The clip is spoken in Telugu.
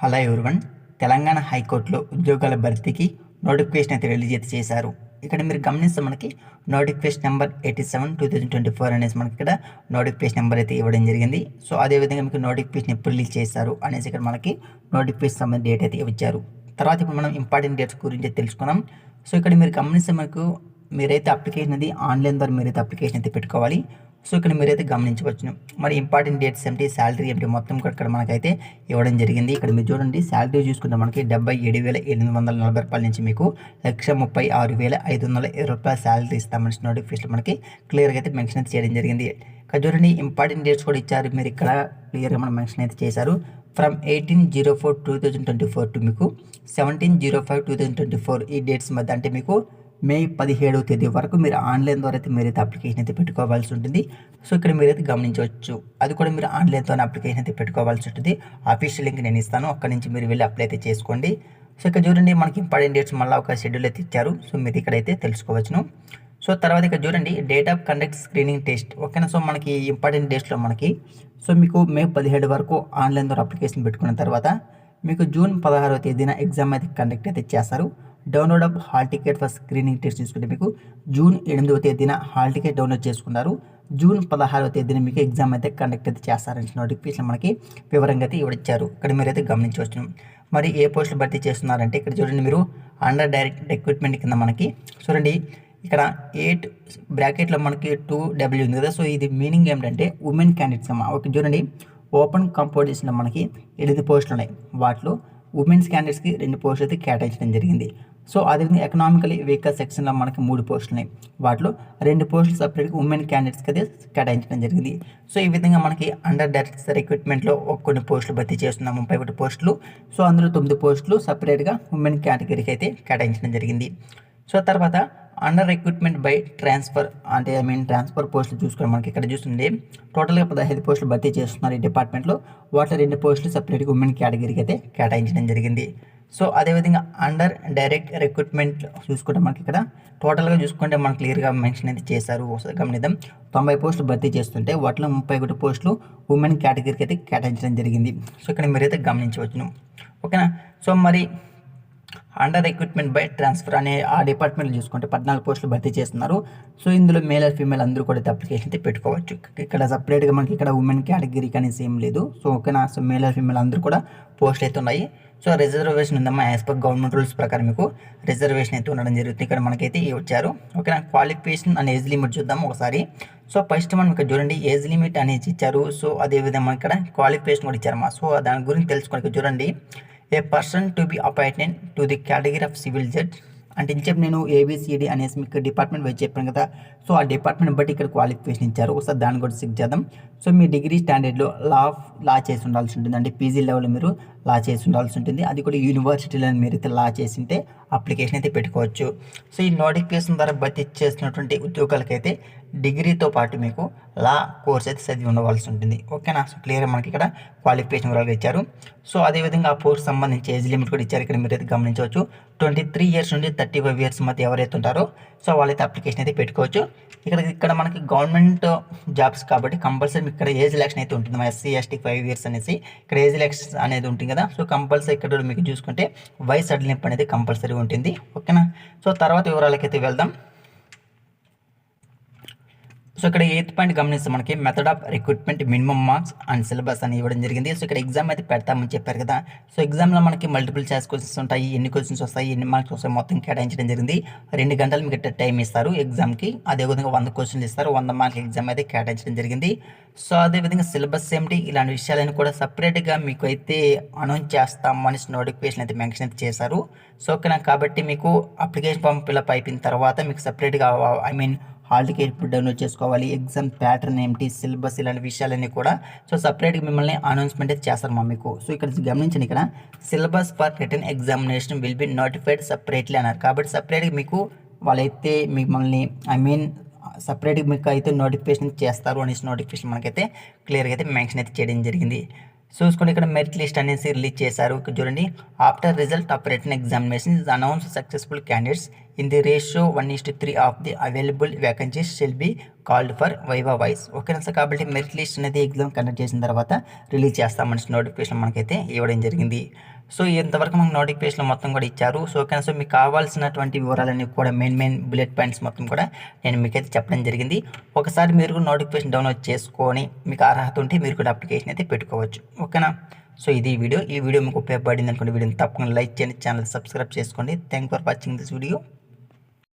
Hello everyone. తెలంగాణ హైకోర్టులో ఉద్యోగాల భర్తీకి నోటిఫికేషన్ అయితే రిలీజ్ అయితే చేశారు. ఇక్కడ మీరు గమనిస్తే మనకి notification number eighty seven two thousand twenty four అనేసి మనకి ఇక్కడ నోటిఫికేషన్ నెంబర్ అయితే ఇవ్వడం జరిగింది. సో అదేవిధంగా మీకు నోటిఫికేషన్ ఎప్పుడు రిలీజ్ చేశారు అనేసి ఇక్కడ మనకి నోటిఫికేషన్ సంబంధించి డేట్ అయితే ఇచ్చారు. తర్వాత ఇప్పుడు మనం ఇంపార్టెంట్ డేట్స్ గురించి తెలుసుకున్నాం. సో ఇక్కడ మీరు గమనిస్తే మనకు మీరైతే అప్లికేషన్ అది ఆన్లైన్ ద్వారా మీరైతే అప్లికేషన్ అయితే పెట్టుకోవాలి. సో ఇక్కడ మీరైతే గమనించవచ్చును. మరి ఇంపార్టెంట్ డేట్స్ ఏమిటి? శాలరీ ఏమిటి? మొత్తం కూడా ఇక్కడ మనకైతే ఇవ్వడం జరిగింది. ఇక్కడ మీరు చూడండి శాలరీ చూసుకుంటే మనకి డెబ్బై ఏడు వేల ఎనిమిది వందల నలభై రూపాయల నుంచి మీకు లక్ష ముప్పై ఆరు వేల ఐదు వందల ఇరవై రూపాయల శాలరీ ఇస్తామని నోటిఫికేషన్ మనకి క్లియర్గా అయితే మెన్షన్ అయితే చేయడం జరిగింది. ఇక్కడ చూడండి ఇంపార్టెంట్ డేట్స్ కూడా ఇచ్చారు. మీరు ఇక్కడ క్లియర్గా మనం మెన్షన్ అయితే చేశారు. From eighteen zero four two thousand twenty four to మీకు seventeen zero five two thousand twenty four ఈ డేట్స్ మధ్య అంటే మీకు మే పదిహేడవ తేదీ వరకు మీరు ఆన్లైన్ ద్వారా అయితే మీరైతే అప్లికేషన్ అయితే పెట్టుకోవాల్సి ఉంటుంది. సో ఇక్కడ మీరైతే గమనించవచ్చు. అది కూడా మీరు ఆన్లైన్ ద్వారా అప్లికేషన్ అయితే పెట్టుకోవాల్సి ఉంటుంది. ఆఫీషియల్ లింక్ నేను ఇస్తాను. అక్కడ నుంచి మీరు వెళ్ళి అప్లై అయితే చేసుకోండి. సో ఇక్కడ చూడండి మనకి ఇంపార్టెంట్ డేట్స్ మళ్ళీ ఒక షెడ్యూల్ అయితే ఇచ్చారు. సో మీరు ఇక్కడైతే తెలుసుకోవచ్చును. సో తర్వాత ఇక్కడ చూడండి date of conduct screening test ఓకేనా? సో మనకి ఇంపార్టెంట్ డేట్స్లో మనకి. సో మీకు మే పదిహేడు వరకు ఆన్లైన్ ద్వారా అప్లికేషన్ పెట్టుకున్న తర్వాత మీకు జూన్ పదహారవ తేదీన ఎగ్జామ్ అయితే కండక్ట్ అయితే చేస్తారు. Download up hall ticket for screening test తీసుకుంటే మీకు జూన్ ఎనిమిదవ తేదీన హాల్ టికెట్ డౌన్లోడ్ చేసుకున్నారు జూన్ పదహారవ తేదీన మీకు ఎగ్జామ్ అయితే కండక్ట్ అయితే చేస్తారని నోటిఫికేషన్ మనకి వివరంగా అయితే ఇవ్వడిచ్చారు ఇక్కడ మీరైతే గమనించవచ్చు. మరి ఏ పోస్టులు భర్తీ చేస్తున్నారంటే ఇక్కడ చూడండి మీరు అండర్ డైరెక్ట్ రిక్రూట్మెంట్ కింద మనకి చూడండి. ఇక్కడ ఎయిట్ బ్రాకెట్లో మనకి టూ డబ్ల్యూ ఉంది కదా. సో ఇది మీనింగ్ ఏంటంటే ఉమెన్ క్యాండిడేట్స్ అమ్మా. ఓకే చూడండి. ఓపెన్ కాంపిటీషన్లో మనకి ఎనిమిది పోస్టులు ఉన్నాయి. వాటిలో ఉమెన్స్ క్యాండిడేట్స్కి రెండు పోస్టులు అయితే కేటాయించడం జరిగింది. సో అదేవిధంగా ఎకనామికలీ వీకర్ సెక్షన్లో మనకి మూడు పోస్టులు ఉన్నాయి వాటిలో రెండు పోస్టులు సపరేట్గా ఉమెన్ క్యాండిడేట్స్కి అయితే కేటాయించడం జరిగింది. సో ఈ విధంగా మనకి అండర్ డైరెక్ట్ రిక్రూట్మెంట్లో ఒక కొన్ని పోస్టులు భర్తీ చేస్తున్నాం. ముప్పై ఒకటి పోస్టులు సో అందులో తొమ్మిది పోస్టులు సపరేట్గా ఉమెన్ కేటగిరీకి అయితే కేటాయించడం జరిగింది. సో తర్వాత అండర్ రిక్రూట్మెంట్ బై ట్రాన్స్ఫర్ అంటే ఐ మీన్ ట్రాన్స్ఫర్ పోస్టులు చూసుకొని మనకి ఇక్కడ చూస్తుంది టోటల్గా పదహైదు పోస్టులు భర్తీ చేస్తున్నారు ఈ డిపార్ట్మెంట్లో వాటిలో రెండు పోస్టులు సపరేట్గా ఉమెన్ కేటగిరీకి అయితే కేటాయించడం జరిగింది. సో అదేవిధంగా అండర్ డైరెక్ట్ రిక్రూట్మెంట్ చూసుకుంటే మనకి ఇక్కడ టోటల్గా చూసుకుంటే మనం క్లియర్గా మెన్షన్ అయితే చేశారు. ఒకసారి గమనిద్దాం. తొంభై పోస్టులు భర్తీ చేస్తుంటే వాటిలో ముప్పై ఒకటి పోస్టులు ఉమెన్ కేటగిరీకి అయితే కేటాయించడం జరిగింది. సో ఇక్కడ మీరైతే గమనించవచ్చును. ఓకేనా? సో మరి అండర్ రిక్రూట్మెంట్ బై ట్రాన్స్ఫర్ అనే ఆ డిపార్ట్మెంట్ చూసుకుంటే పద్నాలుగు పోస్టులు భర్తీ చేస్తున్నారు. సో ఇందులో మేల్ ఆర్ ఫీమేల్ అందరూ కూడా అప్లికేషన్ అయితే పెట్టుకోవచ్చు. ఇక్కడ సపరేట్గా మనకి ఇక్కడ ఉమెన్ కేటగిరీ అనేసి ఏం లేదు. సో ఓకేనా సో మేల్ ఆర్ ఫీమేల్ అందరూ కూడా పోస్టులు అయితే ఉన్నాయి. సో రిజర్వేషన్ ఉందమ్మా యాజ్ పర్ గవర్నమెంట్ రూల్స్ ప్రకారం మీకు రిజర్వేషన్ అయితే ఉండడం జరుగుతుంది. ఇక్కడ మనకైతే వచ్చారు? ఓకేనా క్వాలిఫికేషన్ అండ్ ఏజ్ లిమిట్ చూద్దాం ఒకసారి. సో ఫస్ట్ మనం ఇక్కడ చూడండి ఏజ్ లిమిట్ అనేది ఇచ్చారు. సో అదేవిధంగా ఇక్కడ క్వాలిఫికేషన్ కూడా ఇచ్చారమ్మా. సో దాని గురించి తెలుసుకోండి చూడండి. A person to be appointed to the category of civil judge అంటే ఇంచేపు నేను ఏబిసిడి అనేసి మీకు డిపార్ట్మెంట్ వైజ్ చెప్పాను కదా. సో ఆ డిపార్ట్మెంట్ బట్టి ఇక్కడ క్వాలిఫికేషన్ ఇచ్చారు. ఒకసారి దాన్ని కూడా చెక్ చేద్దాం. సో మీ డిగ్రీ స్టాండర్డ్లో లా లా చేసి ఉండాల్సి ఉంటుంది అంటే పీజీ లెవెల్లో మీరు లా చేసి ఉండాల్సి ఉంటుంది. అది కూడా యూనివర్సిటీలో మీరు అయితే లా చేసింటే అప్లికేషన్ అయితే పెట్టుకోవచ్చు. సో ఈ నోటిఫికేషన్ ద్వారా భర్తీ చేసినటువంటి ఉద్యోగాలకైతే డిగ్రీతో పాటు మీకు లా కోర్స్ అయితే చదివి ఉండవలసి ఉంటుంది. ఓకేనా? సో క్లియర్గా మనకి ఇక్కడ క్వాలిఫికేషన్ వివరాలు ఇచ్చారు. సో అదేవిధంగా ఆ పోస్ట్ సంబంధించి ఏజ్ లిమిట్ కూడా ఇచ్చారు. ఇక్కడ మీరు అయితే గమనించవచ్చు. ట్వంటీ త్రీ ఇయర్స్ నుండి థర్టీ ఫైవ్ ఇయర్స్ మధ్య ఎవరైతే ఉంటారో సో వాళ్ళైతే అప్లికేషన్ అయితే పెట్టుకోవచ్చు. ఇక్కడ ఇక్కడ మనకి గవర్నమెంట్ జాబ్స్ కాబట్టి కంపల్సరీ ఇక్కడ ఏజ్ ఎలక్షన్ అయితే ఉంటుంది. ఎస్సీ ఎస్టీ ఫైవ్ ఇయర్స్ అనేసి ఇక్కడ ఏజ్ ఎలక్షన్ అనేది ఉంటుంది కదా. సో కంపల్సరీ ఇక్కడ మీకు చూసుకుంటే వయసు అడ్లింపు అనేది కంపల్సరీ ఉంటుంది. ఓకేనా సో తర్వాత వివరాలకైతే వెళ్దాం. సో ఇక్కడ ఎయిత్ పాయింట్ గమనిస్తే మనకి method of recruitment minimum marks and syllabus అని ఇవ్వడం జరిగింది. సో ఇక్కడ ఎగ్జామ్ అయితే పెడతామని చెప్పారు కదా. సో ఎగ్జామ్లో మనకి మల్టిపుల్ చాయిస్ క్వశ్చన్స్ ఉంటాయి ఎన్ని క్వశ్చన్స్ వస్తాయి ఎన్ని మార్క్స్ వస్తాయి మొత్తం కేటాయించడం జరిగింది. రెండు గంటలు మీకు టైం ఇస్తారు ఎగ్జామ్కి అదేవిధంగా వంద క్వశ్చన్లు ఇస్తారు వంద మార్క్స్ ఎగ్జామ్ అయితే కేటాయించడం జరిగింది. సో అదేవిధంగా సిలబస్ ఏమిటి ఇలాంటి విషయాలను కూడా సపరేట్గా మీకు అయితే అనౌన్స్ చేస్తాం మనిషి నోటిఫికేషన్ అయితే మెన్షన్ అయితే చేశారు. సో ఓకేనా? కాబట్టి మీకు అప్లికేషన్ ఫామ్ ఫిల్అప్ అయిపోయిన తర్వాత మీకు సపరేట్గా ఐ మీన్ హాల్ టికెట్ ఇప్పుడు డౌన్లోడ్ చేసుకోవాలి. ఎగ్జామ్ ప్యాటర్న్ ఏంటి? సిలబస్ ఇలాంటి విషయాలన్నీ కూడా. సో సపరేట్గా మిమ్మల్ని అనౌన్స్మెంట్ అయితే చేస్తారు మా మీకు. సో ఇక్కడ గమనించండి ఇక్కడ. Syllabus for written examination will be notified separately అన్నారు. కాబట్టి సపరేట్గా మీకు వాళ్ళైతే మిమ్మల్ని ఐ మీన్ సపరేట్గా మీకు అయితే నోటిఫికేషన్ చేస్తారు అనేసి నోటిఫికేషన్ మనకైతే క్లియర్గా అయితే మెన్షన్ అయితే చేయడం జరిగింది. చూసుకోండి ఇక్కడ మెరిట్ లిస్ట్ అనేసి రిలీజ్ చేశారు. చూడండి. After result of written examination announce successful candidates in the ratio one is three of the available vacancies shall be called for viva voce ఓకేనా సార్ కాబట్టి మెరిట్ లిస్ట్ అనేది ఎగ్జామ్ కండక్ట్ చేసిన తర్వాత రిలీజ్ చేస్తామని నోటిఫికేషన్ మనకైతే ఇవ్వడం జరిగింది. సో ఇంతవరకు మనకు నోటిఫికేషన్ మొత్తం కూడా ఇచ్చారు. సో ఓకేనా సో మీకు కావాల్సినటువంటి వివరాలన్నీ కూడా మెయిన్ మెయిన్ బుల్లెట్ పాయింట్స్ మొత్తం కూడా నేను మీకైతే చెప్పడం జరిగింది. ఒకసారి మీరు కూడా నోటిఫికేషన్ డౌన్లోడ్ చేసుకొని మీకు అర్హత ఉంటే మీరు కూడా అప్లికేషన్ అయితే పెట్టుకోవచ్చు. ఓకేనా సో ఇది వీడియో. ఈ వీడియో మీకు ఉపయోగపడింది అనుకోండి వీడియోని తప్పకుండా లైక్ చేయండి ఛానల్ సబ్స్క్రైబ్ చేసుకోండి. Thank for watching this video